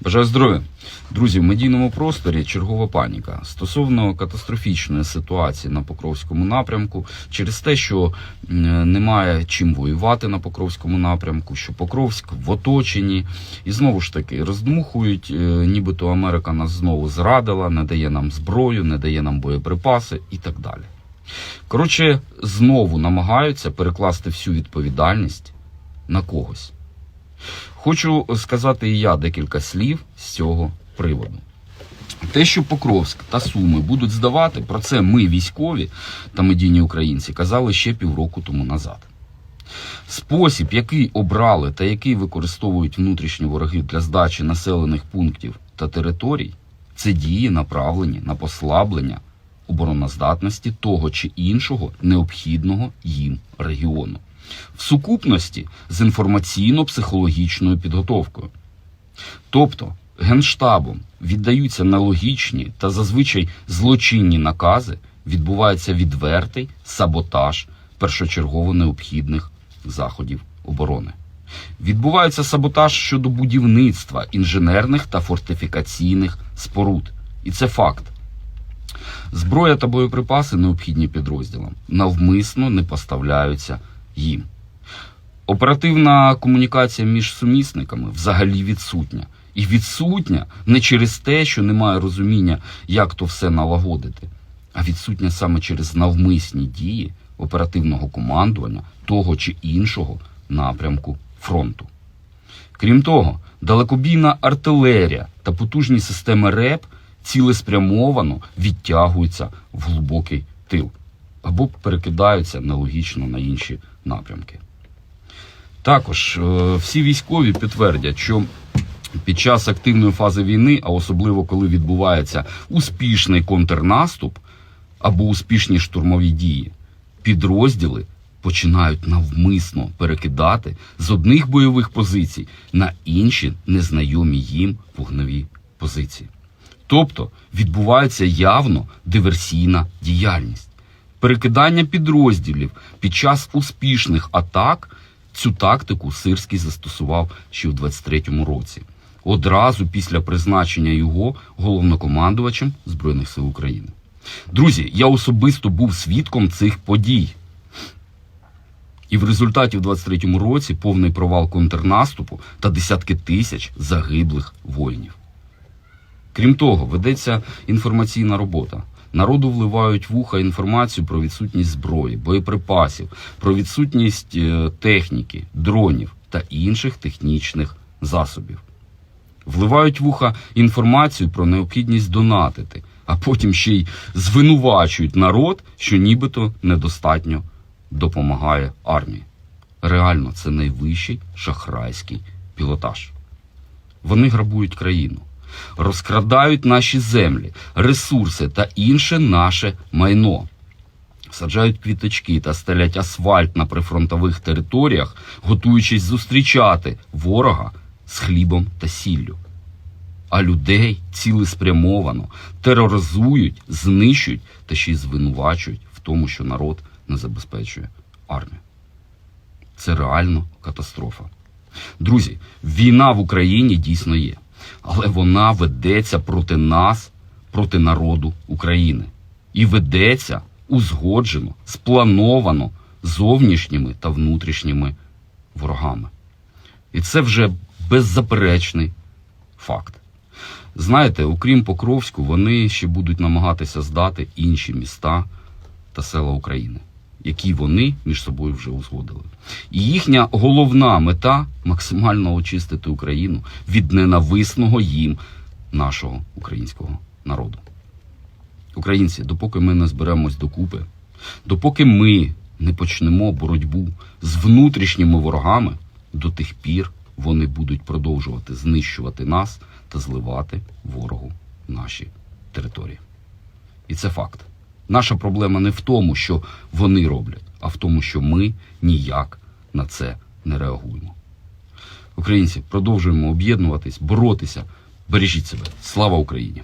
Бажаю здоров'я. Друзі, в медійному просторі чергова паніка стосовно катастрофічної ситуації на Покровському напрямку через те, що немає чим воювати на Покровському напрямку, що Покровськ в оточенні, і знову ж таки роздмухують, е, нібито Америка нас знову зрадила, не дає нам зброю, не дає нам боєприпаси і так далі. Коротше, знову намагаються перекласти всю відповідальність на когось. Хочу сказати і я декілька слів з цього приводу. Те, що Покровськ та Суми будуть здавати, про це ми, військові та медійні українці, казали ще півроку тому назад. Спосіб, який обрали та який використовують внутрішні вороги для здачі населених пунктів та територій, це дії, направлені на послаблення обороноздатності того чи іншого необхідного їм регіону в сукупності з інформаційно-психологічною підготовкою. Тобто Генштабом віддаються нелогічні та зазвичай злочинні накази, відбувається відвертий саботаж першочергово необхідних заходів оборони. Відбувається саботаж щодо будівництва інженерних та фортифікаційних споруд. І це факт. Зброя та боєприпаси, необхідні підрозділам, навмисно не поставляються їм. Оперативна комунікація між сумісниками взагалі відсутня. І відсутня не через те, що немає розуміння, як то все налагодити, а відсутня саме через навмисні дії оперативного командування того чи іншого напрямку фронту. Крім того, далекобійна артилерія та потужні системи РЕП цілеспрямовано відтягуються в глибокий тил або перекидаються нелогічно на інші напрямки. Також е, всі військові підтвердять, що під час активної фази війни, а особливо коли відбувається успішний контрнаступ або успішні штурмові дії, підрозділи починають навмисно перекидати з одних бойових позицій на інші незнайомі їм вогневі позиції. Тобто відбувається явно диверсійна діяльність. Перекидання підрозділів під час успішних атак цю тактику Сирський застосував ще у 23-му році, одразу після призначення його головнокомандувачем Збройних сил України. Друзі, я особисто був свідком цих подій. І в результаті в 23-му році повний провал контрнаступу та десятки тисяч загиблих воїнів. Крім того, ведеться інформаційна робота. Народу вливають в уха інформацію про відсутність зброї, боєприпасів, про відсутність е, техніки, дронів та інших технічних засобів. Вливають в уха інформацію про необхідність донатити, а потім ще й звинувачують народ, що нібито недостатньо допомагає армії. Реально, це найвищий шахрайський пілотаж. Вони грабують країну, розкрадають наші землі, ресурси та інше наше майно. Саджають квіточки та стелять асфальт на прифронтових територіях, готуючись зустрічати ворога з хлібом та сіллю. А людей цілеспрямовано тероризують, знищують та ще й звинувачують в тому, що народ не забезпечує армію. Це реально катастрофа. Друзі, війна в Україні дійсно є, але вона ведеться проти нас, проти народу України. І ведеться узгоджено, сплановано зовнішніми та внутрішніми ворогами. І це вже беззаперечний факт. Знаєте, окрім Покровську, вони ще будуть намагатися здати інші міста та села України, які вони між собою вже узгодили. І їхня головна мета максимально очистити Україну від ненависного їм нашого українського народу. Українці, допоки ми не зберемось докупи, допоки ми не почнемо боротьбу з внутрішніми ворогами, до тих пір вони будуть продовжувати знищувати нас та зливати ворогу наші території. І це факт. Наша проблема не в тому, що вони роблять, а в тому, що ми ніяк на це не реагуємо. Українці, продовжуємо об'єднуватись, боротися. Бережіть себе. Слава Україні!